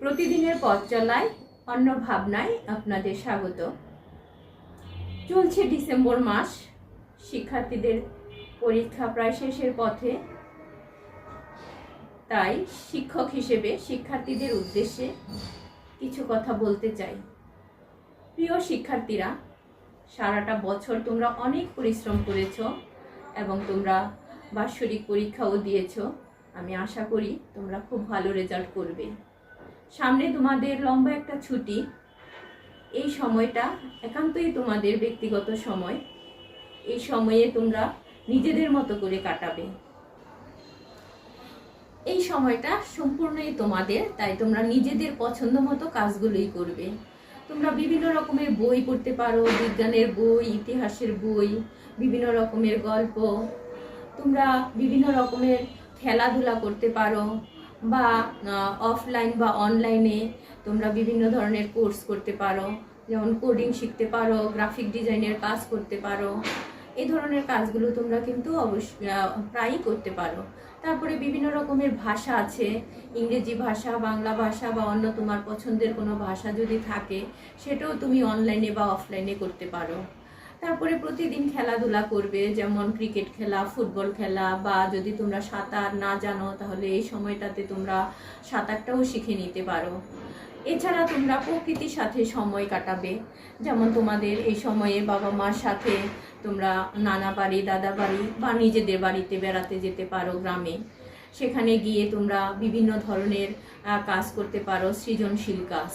প্রতিদিনের পথ চলায়, অন্য ভাবনায় আপনাদের স্বাগত। চলছে ডিসেম্বর মাস, শিক্ষার্থীদের পরীক্ষা প্রায় শেষের পথে। তাই শিক্ষক হিসেবে শিক্ষার্থীদের উদ্দেশ্যে কিছু কথা বলতে চাই। প্রিয় শিক্ষার্থীরা, সারাটা বছর তোমরা অনেক পরিশ্রম করেছ এবং তোমরা বাৎসরিক পরীক্ষাও দিয়েছ। আমি আশা করি তোমরা খুব ভালো রেজাল্ট করবে। সামনে তোমাদের লম্বা একটা ছুটি। এই সময়টা একান্তই তোমাদের ব্যক্তিগত সময়। এই সময়ে তোমরা নিজেদের মতো করে কাটাবে। এই সময়টা সম্পূর্ণই তোমাদের, তাই তোমরা নিজেদের পছন্দ মতো কাজগুলোই করবে। তোমরা বিভিন্ন রকমের বই পড়তে পারো, বিজ্ঞানের বই, ইতিহাসের বই, বিভিন্ন রকমের গল্প। তোমরা বিভিন্ন রকমের খেলাধুলা করতে পারো। বা অফলাইন বা অনলাইনে তোমরা বিভিন্ন ধরনের কোর্স করতে পারো। যেমন কোডিং শিখতে পারো গ্রাফিক ডিজাইনের কাজ করতে পারো। এই ধরনের কাজগুলো তোমরা কিন্তু অবশ্যই প্রায়ই করতে পারো। তারপরে বিভিন্ন রকমের ভাষা আছে। ইংরেজি ভাষা, বাংলা ভাষা বা অন্য তোমার পছন্দের কোনো ভাষা যদি থাকে, সেটাও তুমি অনলাইনে বা অফলাইনে করতে পারো। তারপরে প্রতিদিন খেলাধুলা করবে, যেমন ক্রিকেট খেলা ফুটবল খেলা, বা যদি তোমরা সাঁতার না জানো, তাহলে এই সময়টাতে তোমরা সাঁতারটাও শিখে নিতে পারো। এছাড়া তোমরা প্রকৃতির সাথে সময় কাটাবে। যেমন তোমাদের এই সময়ে বাবা মার সাথে তোমরা নানা বাড়ি, দাদা বাড়ি বা নিজেদের বাড়িতে বেড়াতে যেতে পারো গ্রামে। সেখানে গিয়ে তোমরা বিভিন্ন ধরনের কাজ করতে পারো, সৃজনশীল কাজ।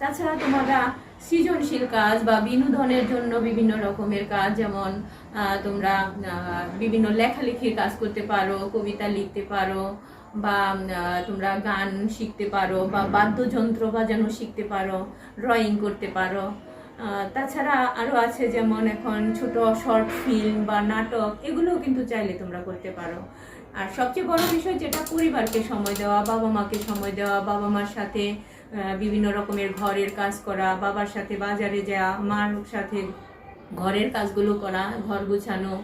তাছাড়া তোমরা সৃজনশীল কাজ বা বিনোদনের জন্য বিভিন্ন রকমের কাজ, যেমন তোমরা বিভিন্ন লেখালেখির কাজ করতে পারো, কবিতা লিখতে পারো, বা তোমরা গান শিখতে পারো, বা বাদ্যযন্ত্র বাজানো শিখতে পারো ড্রয়িং করতে পারো। তাছাড়া আরও আছে যেমন এখন ছোট শর্ট ফিল্ম বা নাটক, এগুলোও কিন্তু চাইলে তোমরা করতে পারো। আর সবচেয়ে বড় বিষয় যেটা পরিবারকে সময় দেওয়া বাবা মাকে সময় দেওয়া বাবা মার সাথে বিভিন্ন রকমের ঘরের কাজ করা, বাবার সাথে বাজারে যাওয়া, মার সাথে ঘরের কাজগুলো করা, ঘর গুছানো,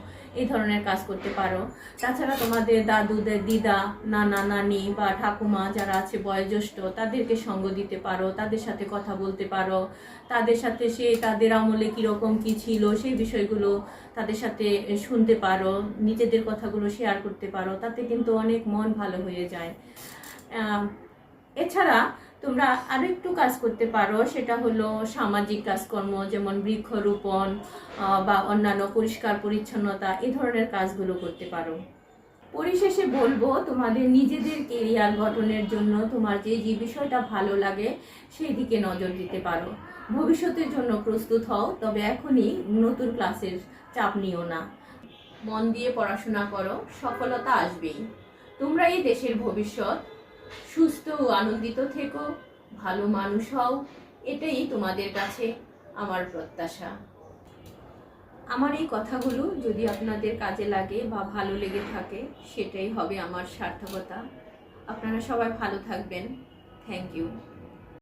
এই ধরনের কাজ করতে পারো। তাছাড়া তোমাদের দাদু দিদা, নানা, নানি বা ঠাকুমা যারা আছে বয়োজ্যেষ্ঠ, তাদেরকে সঙ্গ দিতে পারো, তাদের সাথে কথা বলতে পারো, তাদের সাথে সে তাদের আমলে কীরকম কী ছিল সেই বিষয়গুলো তাদের সাথে শুনতে পারো, নিজেদের কথাগুলো শেয়ার করতে পারো, তাতে কিন্তু অনেক মন ভালো হয়ে যায়। এছাড়া তোমরা আরও একটু কাজ করতে পারো। সেটা হলো সামাজিক কাজকর্ম, যেমন বৃক্ষরোপণ বা অন্যান্য পরিষ্কার পরিচ্ছন্নতা, এ ধরনের কাজগুলো করতে পারো। পরিশেষে বলব, তোমাদের নিজেদের কেরিয়ার গঠনের জন্য তোমার যে যে বিষয়টা ভালো লাগে, সেই দিকে নজর দিতে পারো। ভবিষ্যতের জন্য প্রস্তুত হও, তবে এখনই নতুন ক্লাসের চাপ নিও না। মন দিয়ে পড়াশোনা করো, সফলতা আসবেই। তোমরা এই দেশের ভবিষ্যৎ সুস্থ ও আনন্দিত থেকো, ভালো মানুষ হও, এটাই তোমাদের কাছে আমার প্রত্যাশা। আমার এই কথাগুলো যদি আপনাদের কাজে লাগে বা ভালো লেগে থাকে, সেটাই হবে আমার সার্থকতা। আপনারা সবাই ভালো থাকবেন। Thank you